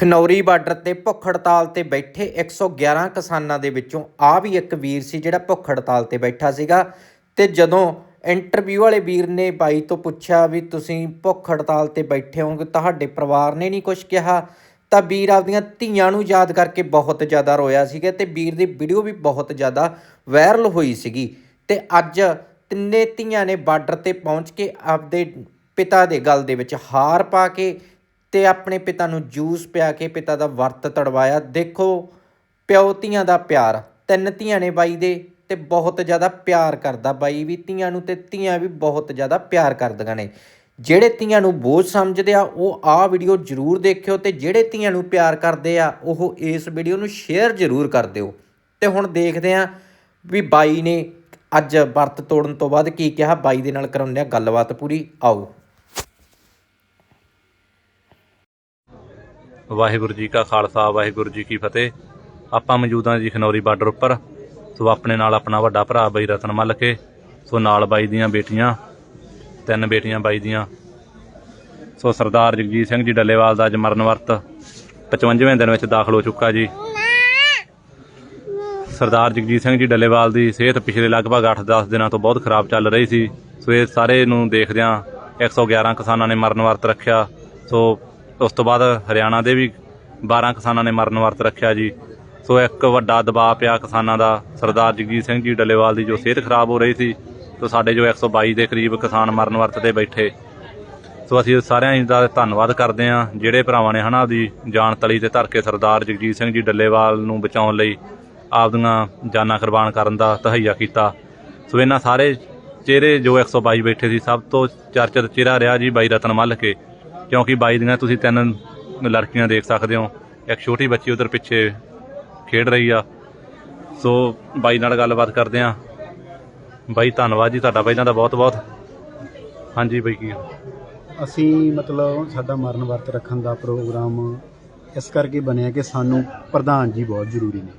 Khanauri border ਤੇ ਭੁੱਖ ਹੜਤਾਲ ਤੇ ਬੈਠੇ 111 ਕਿਸਾਨਾਂ ਦੇ ਵਿੱਚੋਂ ਆ ਵੀ ਇੱਕ ਵੀਰ ਸੀ ਜਿਹੜਾ ਭੁੱਖ ਹੜਤਾਲ ਤੇ ਬੈਠਾ ਸੀਗਾ। ਤੇ ਜਦੋਂ ਇੰਟਰਵਿਊ ਵਾਲੇ ਵੀਰ ਨੇ ਬਾਈ ਤੋਂ ਪੁੱਛਿਆ ਵੀ ਤੁਸੀਂ ਭੁੱਖ ਹੜਤਾਲ ਤੇ ਬੈਠੇ ਹੋਗੇ ਤੁਹਾਡੇ ਪਰਿਵਾਰ ਨੇ ਨਹੀਂ ਕੁਝ ਕਿਹਾ, ਤਾਂ ਵੀਰ ਆਪਦੀਆਂ ਧੀਆਂ ਨੂੰ ਯਾਦ ਕਰਕੇ ਬਹੁਤ ਜ਼ਿਆਦਾ ਰੋਇਆ ਸੀਗਾ ਤੇ ਵੀਰ ਦੀ ਵੀਡੀਓ ਵੀ ਬਹੁਤ ਜ਼ਿਆਦਾ ਵਾਇਰਲ ਹੋਈ ਸੀਗੀ। ਤੇ ਅੱਜ ਤਿੰਨੇ ਧੀਆਂ ਨੇ ਬਾਰਡਰ ਤੇ ਪਹੁੰਚ ਕੇ ਆਪਦੇ ਪਿਤਾ ਦੇ ਗਲ ਦੇ ਵਿੱਚ ਹਾਰ ਪਾ ਕੇ ਤੇ ਆਪਣੇ ਪਿਤਾ ਨੂੰ ਜੂਸ ਪਿਆ ਕੇ ਪਿਤਾ ਦਾ ਵਰਤ ਤੜਵਾਇਆ। ਦੇਖੋ, ਪਿਓ ਧੀਆਂ ਦਾ ਪਿਆਰ। ਤਿੰਨ ਧੀਆਂ ਨੇ ਬਾਈ ਦੇ ਤੇ ਬਹੁਤ ਜ਼ਿਆਦਾ ਪਿਆਰ ਕਰਦਾ ਬਾਈ ਵੀ। ਧੀਆਂ ਨੂੰ ਤੇ ਧੀਆਂ ਵੀ ਬਹੁਤ ਜ਼ਿਆਦਾ ਪਿਆਰ ਕਰਦੀਆਂ ਨੇ। ਜਿਹੜੇ ਧੀਆਂ ਨੂੰ ਬੋਝ ਸਮਝਦੇ ਆ, ਉਹ ਆਹ ਵੀਡੀਓ ਜ਼ਰੂਰ ਦੇਖਿਓ ਤੇ ਜਿਹੜੇ ਧੀਆਂ ਨੂੰ ਪਿਆਰ ਕਰਦੇ ਆ, ਉਹ ਇਸ ਵੀਡੀਓ ਨੂੰ ਸ਼ੇਅਰ ਜ਼ਰੂਰ ਕਰ ਦਿਓ। ਤੇ ਹੁਣ ਦੇਖਦੇ ਆ ਵੀ ਬਾਈ ਨੇ ਅੱਜ ਵਰਤ ਤੋੜਨ ਤੋਂ ਬਾਅਦ ਕੀ ਕਿਹਾ। ਬਾਈ ਦੇ ਨਾਲ ਕਰਾਉਂਦੇ ਆ ਗੱਲਬਾਤ ਪੂਰੀ। ਆਓ। ਵਾਹਿਗੁਰੂ ਜੀ ਕਾ ਖਾਲਸਾ, ਵਾਹਿਗੁਰੂ ਜੀ ਕੀ ਫਤਿਹ। ਆਪਾਂ ਮੌਜੂਦ ਹਾਂ ਜੀ ਖਨੌਰੀ ਬਾਰਡਰ ਉੱਪਰ। ਸੋ ਆਪਣੇ ਨਾਲ ਆਪਣਾ ਵੱਡਾ ਭਰਾ ਬਾਈ ਰਤਨ ਮੱਲ ਕੇ। ਸੋ ਨਾਲ ਬਾਈ ਦੀਆਂ ਬੇਟੀਆਂ, ਤਿੰਨ ਬੇਟੀਆਂ ਬਾਈ ਦੀਆਂ। ਸੋ ਸਰਦਾਰ ਜਗਜੀਤ ਸਿੰਘ ਜੀ ਡੱਲੇਵਾਲ ਦਾ ਅੱਜ ਮਰਨ ਵਰਤ 55ਵੇਂ ਦਿਨ ਵਿੱਚ ਦਾਖਲ ਹੋ ਚੁੱਕਾ ਜੀ। ਸਰਦਾਰ ਜਗਜੀਤ ਸਿੰਘ ਜੀ ਡੱਲੇਵਾਲ ਦੀ ਸਿਹਤ ਪਿਛਲੇ ਲਗਭਗ 8-10 ਦਿਨਾਂ ਤੋਂ ਬਹੁਤ ਖਰਾਬ ਚੱਲ ਰਹੀ ਸੀ। ਸੋ ਇਹ ਸਾਰੇ ਨੂੰ ਦੇਖਦਿਆਂ 111 ਕਿਸਾਨਾਂ ਨੇ ਮਰਨ ਵਰਤ ਰੱਖਿਆ। ਸੋ ਉਸ ਤੋਂ ਬਾਅਦ ਹਰਿਆਣਾ ਦੇ ਵੀ 12 ਕਿਸਾਨਾਂ ਨੇ ਮਰਨ ਵਰਤ ਰੱਖਿਆ ਜੀ। ਸੋ ਇੱਕ ਵੱਡਾ ਦਬਾਅ ਪਿਆ ਕਿਸਾਨਾਂ ਦਾ। ਸਰਦਾਰ ਜਗਜੀਤ ਸਿੰਘ ਜੀ ਡੱਲੇਵਾਲ ਦੀ ਜੋ ਸਿਹਤ ਖਰਾਬ ਹੋ ਰਹੀ ਸੀ, ਸੋ ਸਾਡੇ ਜੋ 122 ਦੇ ਕਰੀਬ ਕਿਸਾਨ ਮਰਨ ਵਰਤ ਤੇ ਬੈਠੇ। ਸੋ ਅਸੀਂ ਸਾਰਿਆਂ ਦਾ ਧੰਨਵਾਦ ਕਰਦੇ ਹਾਂ। ਜਿਹੜੇ ਭਰਾਵਾਂ ਨੇ ਹਨਾ ਦੀ ਜਾਨ ਤਲੀ ਤੇ ਧਰ ਕੇ ਸਰਦਾਰ ਜਗਜੀਤ ਸਿੰਘ ਜੀ ਡੱਲੇਵਾਲ ਨੂੰ ਬਚਾਉਣ ਲਈ ਆਪਦੀਆਂ ਜਾਨਾਂ ਕੁਰਬਾਨ ਕਰਨ ਦਾ ਤਹਈਆ ਕੀਤਾ। ਸੋ ਇਹਨਾਂ ਸਾਰੇ ਚਿਹਰੇ ਜੋ 122 ਬੈਠੇ ਸੀ, ਸਭ ਤੋਂ ਚਰਚਿਤ ਚਿਹਰਾ ਰਿਹਾ ਜੀ ਬਾਈ ਰਤਨ ਮੱਲ ਕੇ। ਕਿਉਂਕਿ ਬਾਈ ਦੀਆਂ ਤੁਸੀਂ ਤਿੰਨ ਲੜਕੀਆਂ ਦੇਖ ਸਕਦੇ ਹੋ, ਇੱਕ ਛੋਟੀ ਬੱਚੀ ਉਧਰ ਪਿੱਛੇ ਖੇਡ ਰਹੀ ਆ। ਸੋ ਬਾਈ ਨਾਲ ਗੱਲਬਾਤ ਕਰਦੇ ਆ। ਬਾਈ, ਧੰਨਵਾਦ ਜੀ ਤੁਹਾਡਾ ਪਹਿਲਾਂ ਦਾ ਬਹੁਤ ਬਹੁਤ ਹਾਂਜੀ ਬਾਈ, ਕੀ ਅਸੀਂ ਮਤਲਬ ਸਾਡਾ ਮਰਨ ਵਰਤ ਰੱਖਣ ਦਾ ਪ੍ਰੋਗਰਾਮ ਇਸ ਕਰਕੇ ਬਣਿਆ ਕਿ ਸਾਨੂੰ ਪ੍ਰਧਾਨ ਜੀ ਬਹੁਤ ਜ਼ਰੂਰੀ ਨੇ।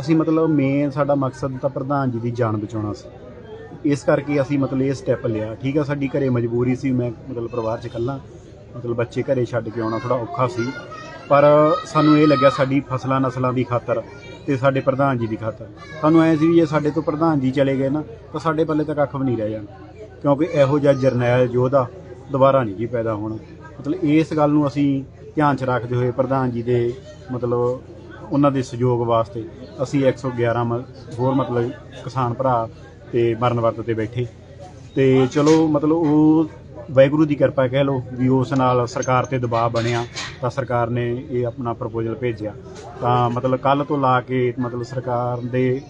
ਅਸੀਂ ਮਤਲਬ ਮੇਨ ਸਾਡਾ ਮਕਸਦ ਤਾਂ ਪ੍ਰਧਾਨ ਜੀ ਦੀ ਜਾਨ ਬਚਾਉਣਾ ਸੀ। ਇਸ ਕਰਕੇ ਅਸੀਂ ਮਤਲਬ ਇਹ ਸਟੈਪ ਲਿਆ। ਠੀਕ ਆ, ਸਾਡੀ ਘਰੇ ਮਜਬੂਰੀ ਸੀ, ਮੈਂ ਮਤਲਬ ਪਰਿਵਾਰ 'ਚ ਇਕੱਲਾ। ਮਤਲਬ ਬੱਚੇ ਘਰੇ ਛੱਡ ਕੇ ਆਉਣਾ ਥੋੜਾ ਔਖਾ ਸੀ। ਪਰ ਸਾਨੂੰ ਇਹ ਲੱਗਿਆ ਸਾਡੀ ਫਸਲਾਂ ਨਸਲਾਂ ਦੀ ਖਾਤਰ ਤੇ ਸਾਡੇ ਪ੍ਰਧਾਨ ਜੀ ਦੀ ਖਾਤਰ। ਸਾਨੂੰ ਐ ਸੀ ਵੀ ਜੇ ਸਾਡੇ ਤੋਂ ਪ੍ਰਧਾਨ ਜੀ ਚਲੇ ਗਏ ਨਾ, ਤਾਂ ਸਾਡੇ ਪੱਲੇ ਤਾਂ ਕੱਖ ਵੀ ਨਹੀਂ ਰਹਿ ਜਾਣਾ। ਕਿਉਂਕਿ ਇਹੋ ਜਿਹਾ ਜਰਨੈਲ ਯੋਧਾ ਦੁਬਾਰਾ ਨਹੀਂ ਜੀ ਪੈਦਾ ਹੋਣਾ। ਮਤਲਬ ਇਸ ਗੱਲ ਨੂੰ ਅਸੀਂ ਧਿਆਨ 'ਚ ਰੱਖਦੇ ਹੋਏ ਪ੍ਰਧਾਨ ਜੀ ਦੇ ਮਤਲਬ ਉਹਨਾਂ ਦੇ ਸਹਿਯੋਗ ਵਾਸਤੇ ਅਸੀਂ 111 ਮ- ਹੋਰ ਮਤਲਬ ਕਿਸਾਨ ਭਰਾ ਤੇ ਮਰਨ ਵਰਤ ਤੇ ਬੈਠੇ। ਤੇ ਚਲੋ ਮਤਲਬ ਉਹ ਵਾਹਿਗੁਰੂ ਦੀ ਕਿਰਪਾ ਕਹਿ ਲਓ ਵੀ ਉਸ ਨਾਲ ਸਰਕਾਰ ਤੇ ਦਬਾਅ ਬਣਿਆ ਤਾਂ ਸਰਕਾਰ ਨੇ ਇਹ ਆਪਣਾ ਪ੍ਰਪੋਜ਼ਲ ਭੇਜਿਆ। ਤਾਂ ਮਤਲਬ ਕੱਲ ਤੋਂ ਲਾ ਕੇ ਮਤਲਬ ਸਰਕਾਰ ਦੇ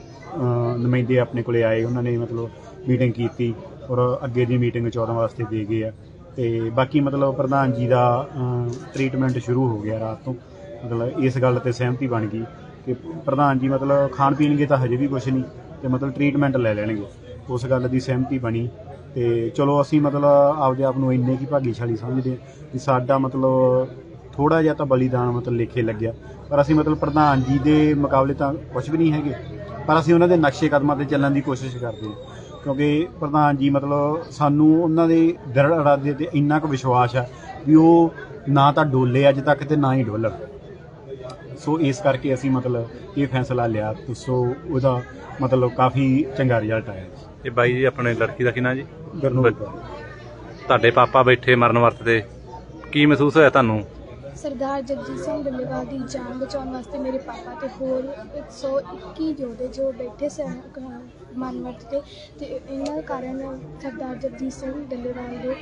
ਨੁਮਾਇੰਦੇ ਆਪਣੇ ਕੋਲੇ ਆਏ, ਉਹਨਾਂ ਨੇ ਮਤਲਬ ਮੀਟਿੰਗ ਕੀਤੀ ਔਰ ਅੱਗੇ ਦੀ ਮੀਟਿੰਗ 14 ਵਾਸਤੇ ਦੇ ਗਏ ਆ। ਤੇ ਬਾਕੀ ਮਤਲਬ ਪ੍ਰਧਾਨ ਜੀ ਦਾ ਟ੍ਰੀਟਮੈਂਟ ਸ਼ੁਰੂ ਹੋ ਗਿਆ ਰਾਤ ਤੋਂ। ਮਤਲਬ ਇਸ ਗੱਲ ਤੇ ਸਹਿਮਤੀ ਬਣ ਗਈ ਕਿ ਪ੍ਰਧਾਨ ਜੀ ਮਤਲਬ ਖਾਣ ਪੀਣਗੇ ਤਾਂ ਹਜੇ ਵੀ ਕੁਝ ਨਹੀਂ ਤੇ ਮਤਲਬ ਟ੍ਰੀਟਮੈਂਟ ਲੈ ਲੈਣਗੇ। ਉਸ ਗੱਲ ਦੀ ਸਹਿਮਤੀ ਬਣੀ ਤੇ ਚਲੋ ਅਸੀਂ ਮਤਲਬ ਆਪਦੇ ਆਪ ਨੂੰ ਇੰਨੇ ਕੀ ਭਾਗੀਸ਼ਾਲੀ ਸਮਝਦੇ ਹਾਂ ਕਿ ਸਾਡਾ ਮਤਲਬ ਥੋੜਾ ਜਿਹਾ ਤਾਂ ਬਲੀਦਾਨ ਮਤਲਬ ਲੇਖੇ ਲੱਗਿਆ। ਪਰ ਅਸੀਂ ਮਤਲਬ ਪ੍ਰਧਾਨ ਜੀ ਦੇ ਮੁਕਾਬਲੇ ਤਾਂ ਕੁਝ ਵੀ ਨਹੀਂ ਹੈਗੇ। ਪਰ ਅਸੀਂ ਉਹਨਾਂ ਦੇ ਨਕਸ਼ੇ ਕਦਮਾਂ ਤੇ ਚੱਲਣ ਦੀ ਕੋਸ਼ਿਸ਼ ਕਰਦੇ ਹਾਂ। ਕਿਉਂਕਿ ਪ੍ਰਧਾਨ ਜੀ ਮਤਲਬ ਸਾਨੂੰ ਉਹਨਾਂ ਦੇ ਦ੍ਰਿੜ ਅਰਾਦੇ ਤੇ ਇੰਨਾ ਕੁ ਵਿਸ਼ਵਾਸ ਆ ਵੀ ਉਹ ਨਾ ਤਾਂ ਡੋਲੇ ਅੱਜ ਤੱਕ ਤੇ ਨਾ ਹੀ ਡੋਲਣ। ਸੋ ਇਸ ਕਰਕੇ ਅਸੀਂ ਮਤਲਬ ਇਹ ਫੈਸਲਾ ਲਿਆ ਤੇ ਸੋ ਉਹਦਾ ਮਤਲਬ ਕਾਫੀ ਚੰਗਾ ਰਿਜ਼ਲਟ ਆਇਆ ਇਹ ਬਾਈ ਜੀ ਆਪਣੇ ਲੜਕੀ ਦਾ ਕੀ ਨਾਂ ਜੀ? ਗਰਨੂਰ ਤੁਹਾਡੇ ਪਾਪਾ ਬੈਠੇ ਮਰਨ ਵਰਤ ਤੇ। ਕੀ ਮਹਿਸੂਸ ਹੋਇਆ ਤੁਹਾਨੂੰ? ਸਰਦਾਰ ਜਗਜੀਤ ਸਿੰਘ ਡੱਲੇਵਾਲ ਦੀ ਜਾਨ ਬਚਾਉਣ ਵਾਸਤੇ ਮੇਰੇ ਪਾਪਾ ਤੇ ਹੋਰ 121 ਯੋਧੇ ਜੋ ਬੈਠੇ ਸਨ ਮਨਵਰਤ ਤੇ। ਤੇ ਇਹਨਾਂ ਕਾਰਨ ਸਰਦਾਰ ਜਗਜੀਤ ਸਿੰਘ ਡੱਲੇਵਾਲ ਦੇ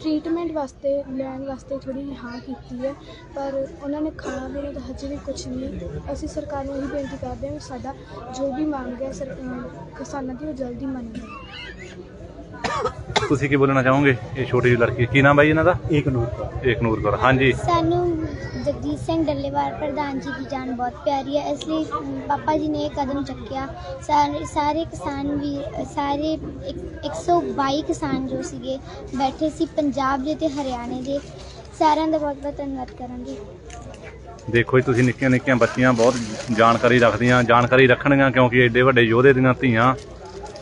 ਟ੍ਰੀਟਮੈਂਟ ਵਾਸਤੇ, ਲੈਣ ਵਾਸਤੇ ਥੋੜ੍ਹੀ ਹਾਂ ਕੀਤੀ ਹੈ, ਪਰ ਉਹਨਾਂ ਨੇ ਖਾਣਾ ਪੀਣਾ ਤਾਂ ਹਜੇ ਵੀ ਕੁਝ ਨਹੀਂ। ਅਸੀਂ ਸਰਕਾਰ ਨੂੰ ਇਹੀ ਬੇਨਤੀ ਕਰਦੇ ਹਾਂ ਵੀ ਸਾਡਾ ਜੋ ਵੀ ਮੰਗ ਹੈ, ਸਰ ਕਿਸਾਨਾਂ ਦੀ ਉਹ ਜਲਦੀ ਮੰਨੇ ਤੁਸੀਂ ਕੀ ਬੋਲਣਾ ਚਾਹੋਗੇ? ਇਹ ਛੋਟੀ ਜਿਹੀ ਲੜਕੀ ਕੀ ਨਾਮ ਬਾਈ ਇਹਨਾਂ ਦਾ? ਨੂਰ ਕੌਰ। ਏਕਨੂਰ ਕੌਰ ਹਾਂਜੀ। ਸਾਨੂੰ ਜਗਜੀਤ ਸਿੰਘ ਡੱਲੇਵਾਲ ਪ੍ਰਧਾਨ ਜੀ ਦੀ ਜਾਨ ਬਹੁਤ ਪਿਆਰੀ ਹੈ। ਇਸ ਲਈ ਪਾਪਾ ਜੀ ਨੇ ਇਹ ਕਦਮ ਚੱਕਿਆ। ਸਾਰੇ ਸਾਰੇ ਕਿਸਾਨ ਵੀ ਸਾਰੇ ਇੱਕ- 122 ਕਿਸਾਨ ਜੋ ਸੀਗੇ ਬੈਠੇ ਸੀ ਪੰਜਾਬ ਦੇ ਤੇ ਹਰਿਆਣੇ ਦੇ। ਸਾਰਿਆਂ ਦਾ ਬਹੁਤ ਬਹੁਤ ਧੰਨਵਾਦ ਕਰਾਂਗੀ। ਦੇਖੋ ਜੀ ਤੁਸੀਂ ਨਿੱਕੀਆਂ ਨਿੱਕੀਆਂ ਬੱਚੀਆਂ ਬਹੁਤ ਜਾਣਕਾਰੀ ਰੱਖਦੀਆਂ ਜਾਣਕਾਰੀ ਰੱਖਣਗੀਆਂ ਕਿਉਂਕਿ ਐਡੇ ਵੱਡੇ ਯੋਧੇ ਦੀਆਂ ਧੀਆਂ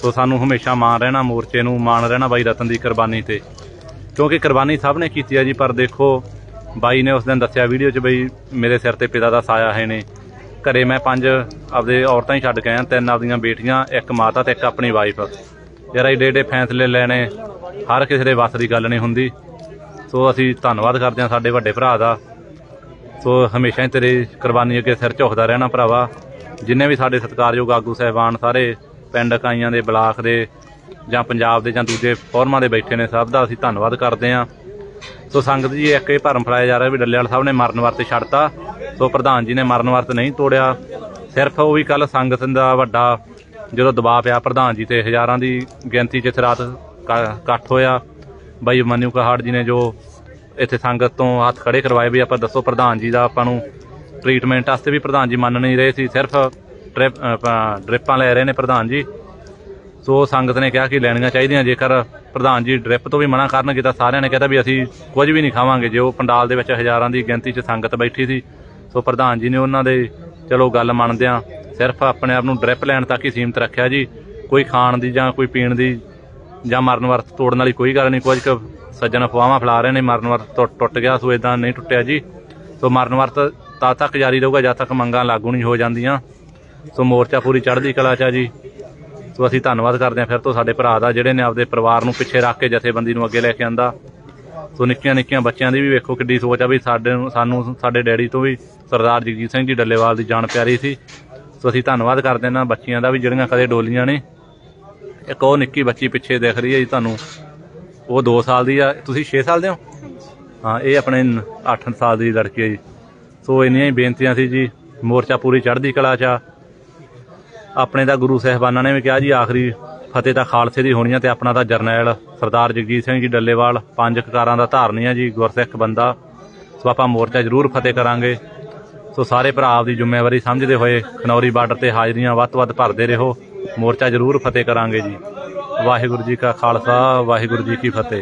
ਸੋ ਸਾਨੂੰ ਹਮੇਸ਼ਾ ਮਾਣ ਰਹਿਣਾ ਮੋਰਚੇ ਨੂੰ, ਮਾਣ ਰਹਿਣਾ ਬਾਈ ਰਤਨ ਦੀ ਕੁਰਬਾਨੀ ਤੇ। ਕਿਉਂਕਿ ਕੁਰਬਾਨੀ ਸਭ ਨੇ ਕੀਤੀ ਹੈ ਜੀ, ਪਰ ਦੇਖੋ, ਬਾਈ ਨੇ ਉਸ ਦਿਨ ਦੱਸਿਆ ਵੀਡੀਓ 'ਚ ਬਈ ਮੇਰੇ ਸਿਰ ਤੇ ਪਿਤਾ ਦਾ ਸਾਇਆ ਹੈ ਨੇ। ਘਰੇ ਮੈਂ ਪੰਜ ਆਪਦੇ ਔਰਤਾਂ ਹੀ ਛੱਡ ਕੇ ਆਇਆ, ਤਿੰਨ ਆਪਦੀਆਂ ਬੇਟੀਆਂ, ਇੱਕ ਮਾਤਾ ਤੇ ਇੱਕ ਆਪਣੀ ਵਾਈਫ ਯਾਰ ਏਡੇ ਏਡੇ ਫੈਸਲੇ ਲੈਣੇ, ਹਰ ਕਿਸੇ ਦੇ ਵੱਸ ਦੀ ਗੱਲ ਨਹੀਂ ਹੁੰਦੀ। ਸੋ ਅਸੀਂ ਧੰਨਵਾਦ ਕਰਦੇ ਹਾਂ ਸਾਡੇ ਵੱਡੇ ਭਰਾ ਦਾ। ਸੋ ਹਮੇਸ਼ਾ ਹੀ ਤੇਰੀ ਕੁਰਬਾਨੀ ਅੱਗੇ ਸਿਰ ਝੁਕਦਾ ਰਹਿਣਾ ਭਰਾਵਾ। ਜਿੰਨੇ ਵੀ ਸਾਡੇ ਸਤਿਕਾਰਯੋਗ ਆਗੂ, ਸਹਿਬਾਨ ਸਾਰੇ ਪਿੰਡ ਇਕਾਈਆਂ ਦੇ, ਬਲਾਕ ਦੇ ਜਾਂ ਪੰਜਾਬ ਦੇ ਜਾਂ ਦੂਜੇ ਫੋਰਮਾਂ ਦੇ ਬੈਠੇ ਨੇ ਸਭ ਦਾ ਅਸੀਂ ਧੰਨਵਾਦ ਕਰਦੇ ਹਾਂ। ਸੋ ਸੰਗਤ ਜੀ, ਇੱਕ ਇਹ ਭਰਮ ਫਲਾਇਆ ਜਾ ਰਿਹਾ ਵੀ ਡੱਲੇਵਾਲ ਸਾਹਿਬ ਨੇ ਮਰਨ ਵਰਤ ਛੱਡਤਾ। ਸੋ ਪ੍ਰਧਾਨ ਜੀ ਨੇ ਮਰਨ ਵਰਤ ਨਹੀਂ ਤੋੜਿਆ। ਸਿਰਫ ਉਹ ਵੀ ਕੱਲ ਸੰਗਤ ਦਾ ਵੱਡਾ ਜਦੋਂ ਦਬਾਅ ਪਿਆ, ਪ੍ਰਧਾਨ ਜੀ ਤੇ ਹਜ਼ਾਰਾਂ ਦੀ ਗਿਣਤੀ 'ਚ ਇੱਥੇ ਰਾਤ ਕ- ਇਕੱਠ ਹੋਇਆ। ਬਾਈ ਮਨੂ ਕਹਾੜ ਜੀ ਨੇ ਜੋ ਇੱਥੇ ਸੰਗਤ ਤੋਂ ਹੱਥ ਖੜੇ ਕਰਵਾਏ ਵੀ ਆਪਾਂ ਦੱਸੋ ਪ੍ਰਧਾਨ ਜੀ ਦਾ ਆਪਾਂ ਨੂੰ ਟ੍ਰੀਟਮੈਂਟ ਵਾਸਤੇ ਵੀ ਪ੍ਰਧਾਨ ਜੀ ਮੰਨ ਨਹੀਂ ਰਹੇ ਸੀ। ਸਿਰਫ ਟ੍ਰਿਪ ਅਹ ਡ੍ਰਿਪਾਂ ਲੈ ਰਹੇ ਨੇ ਪ੍ਰਧਾਨ ਜੀ। ਸੋ ਸੰਗਤ ਨੇ ਕਿਹਾ ਕਿ ਲੈਣੀਆਂ ਚਾਹੀਦੀਆਂ, ਜੇਕਰ ਪ੍ਰਧਾਨ ਜੀ ਡ੍ਰਿਪ ਤੋਂ ਵੀ ਮਨਾ ਕਰਨਗੇ ਤਾਂ ਸਾਰਿਆਂ ਨੇ ਕਹਿਤਾ ਵੀ ਅਸੀਂ ਕੁਝ ਵੀ ਨਹੀਂ ਖਾਵਾਂਗੇ। ਜੇ ਉਹ ਪੰਡਾਲ ਦੇ ਵਿੱਚ ਹਜ਼ਾਰਾਂ ਦੀ ਗਿਣਤੀ 'ਚ ਸੰਗਤ ਬੈਠੀ ਸੀ, ਸੋ ਪ੍ਰਧਾਨ ਜੀ ਨੇ ਉਹਨਾਂ ਦੇ, ਚਲੋ ਗੱਲ ਮੰਨਦਿਆਂ ਸਿਰਫ ਆਪਣੇ ਆਪ ਨੂੰ ਡ੍ਰਿਪ ਲੈਣ ਤੱਕ ਹੀ ਸੀਮਤ ਰੱਖਿਆ ਜੀ। ਕੋਈ ਖਾਣ ਦੀ ਜਾਂ ਕੋਈ ਪੀਣ ਦੀ ਜਾਂ ਮਰਨ ਵਰਤ ਤੋੜਨ ਵਾਲੀ ਕੋਈ ਗੱਲ ਨਹੀਂ, ਕੁਝ ਕੁ ਸੱਜਣ ਅਫਵਾਹਾਂ ਫੈਲਾ ਰਹੇ ਨੇ, ਮਰਨ ਵਰਤ ਟੁੱਟ- ਟੁੱਟ ਗਿਆ, ਸੋ ਇਦਾਂ ਨਹੀਂ ਟੁੱਟਿਆ ਜੀ। ਸੋ ਮਰਨ ਵਰਤ ਤਦ ਤੱਕ ਜਾਰੀ ਰਹੂਗਾ, ਜਦ ਤੱਕ ਮੰਗਾਂ ਲਾਗੂ ਨਹੀਂ ਹੋ ਜਾਂਦੀਆਂ। ਸੋ ਮੋਰਚਾ ਪੂਰੀ ਚੜ੍ਹਦੀ ਕਲਾ ਚ ਆ ਜੀ। ਸੋ ਅਸੀਂ ਧੰਨਵਾਦ ਕਰਦੇ ਹਾਂ ਫਿਰ ਤੋਂ ਸਾਡੇ ਭਰਾ ਦਾ ਜਿਹੜੇ ਨੇ ਆਪਦੇ ਪਰਿਵਾਰ ਨੂੰ ਪਿੱਛੇ ਰੱਖ ਕੇ ਜਥੇਬੰਦੀ ਨੂੰ ਅੱਗੇ ਲੈ ਕੇ ਆਂਦਾ। ਸੋ ਨਿੱਕੀਆਂ ਨਿੱਕੀਆਂ ਬੱਚਿਆਂ ਦੀ ਵੀ ਵੇਖੋ ਕਿੱਡੀ ਸੋਚ ਆ ਵੀ ਸਾਡੇ ਨੂੰ ਸਾਨੂੰ ਸਾਡੇ ਡੈਡੀ ਤੋਂ ਵੀ ਸਰਦਾਰ ਜਗਜੀਤ ਸਿੰਘ ਜੀ ਡੱਲੇਵਾਲ ਦੀ ਜਾਨ ਪਿਆਰੀ ਸੀ। ਸੋ ਅਸੀਂ ਧੰਨਵਾਦ ਕਰਦੇ ਹਾਂ ਬੱਚੀਆਂ ਦਾ ਵੀ ਜਿਹੜੀਆਂ ਕਦੇ ਡੋਲੀਆਂ ਨੇ। ਇੱਕ ਉਹ ਨਿੱਕੀ ਬੱਚੀ ਪਿੱਛੇ ਦਿਖ ਰਹੀ ਹੈ ਜੀ ਤੁਹਾਨੂੰ। ਉਹ 2 ਸਾਲ ਦੀ ਆ। ਤੁਸੀਂ 6 ਸਾਲ ਦੇ ਹੋ? ਹਾਂ ਇਹ ਆਪਣੇ 8 ਸਾਲ ਦੀ ਲੜਕੀ ਹੈ ਜੀ। ਸੋ ਇੰਨੀਆਂ ਹੀ ਬੇਨਤੀਆਂ ਸੀ ਜੀ। ਮੋਰਚਾ ਪੂਰੀ ਚੜ੍ਹਦੀ ਕਲਾ ਚ ਆ। ਆਪਣੇ ਦਾ ਗੁਰੂ ਸਾਹਿਬਾਨਾਂ ਨੇ ਵੀ ਕਿਹਾ ਜੀ, ਆਖਰੀ ਫਤਿਹ ਤਾਂ ਖਾਲਸੇ ਦੀ ਹੋਣੀ ਆ ਤੇ ਆਪਣਾ ਤਾਂ ਜਰਨੈਲ ਸਰਦਾਰ ਜਗਜੀਤ ਸਿੰਘ ਜੀ ਡੱਲੇਵਾਲ, ਪੰਜ ਕਕਾਰਾਂ ਦਾ ਧਾਰਨੀ ਆ ਜੀ, ਗੁਰਸਿੱਖ ਬੰਦਾ। ਸੋ ਆਪਾਂ ਮੋਰਚਾ ਜ਼ਰੂਰ ਫਤਿਹ ਕਰਾਂਗੇ। ਸੋ ਸਾਰੇ ਭਰਾ ਆਪਦੀ ਜ਼ਿੰਮੇਵਾਰੀ ਸਮਝਦੇ ਹੋਏ ਖਨੌਰੀ ਬਾਰਡਰ ਤੇ ਹਾਜ਼ਰੀਆਂ ਵੱਧ ਤੋਂ ਵੱਧ ਭਰਦੇ ਰਹੋ। ਮੋਰਚਾ ਜ਼ਰੂਰ ਫਤਿਹ ਕਰਾਂਗੇ ਜੀ। ਵਾਹਿਗੁਰੂ ਜੀ ਕਾ ਖਾਲਸਾ, ਵਾਹਿਗੁਰੂ ਜੀ ਕੀ ਫਤਿਹ।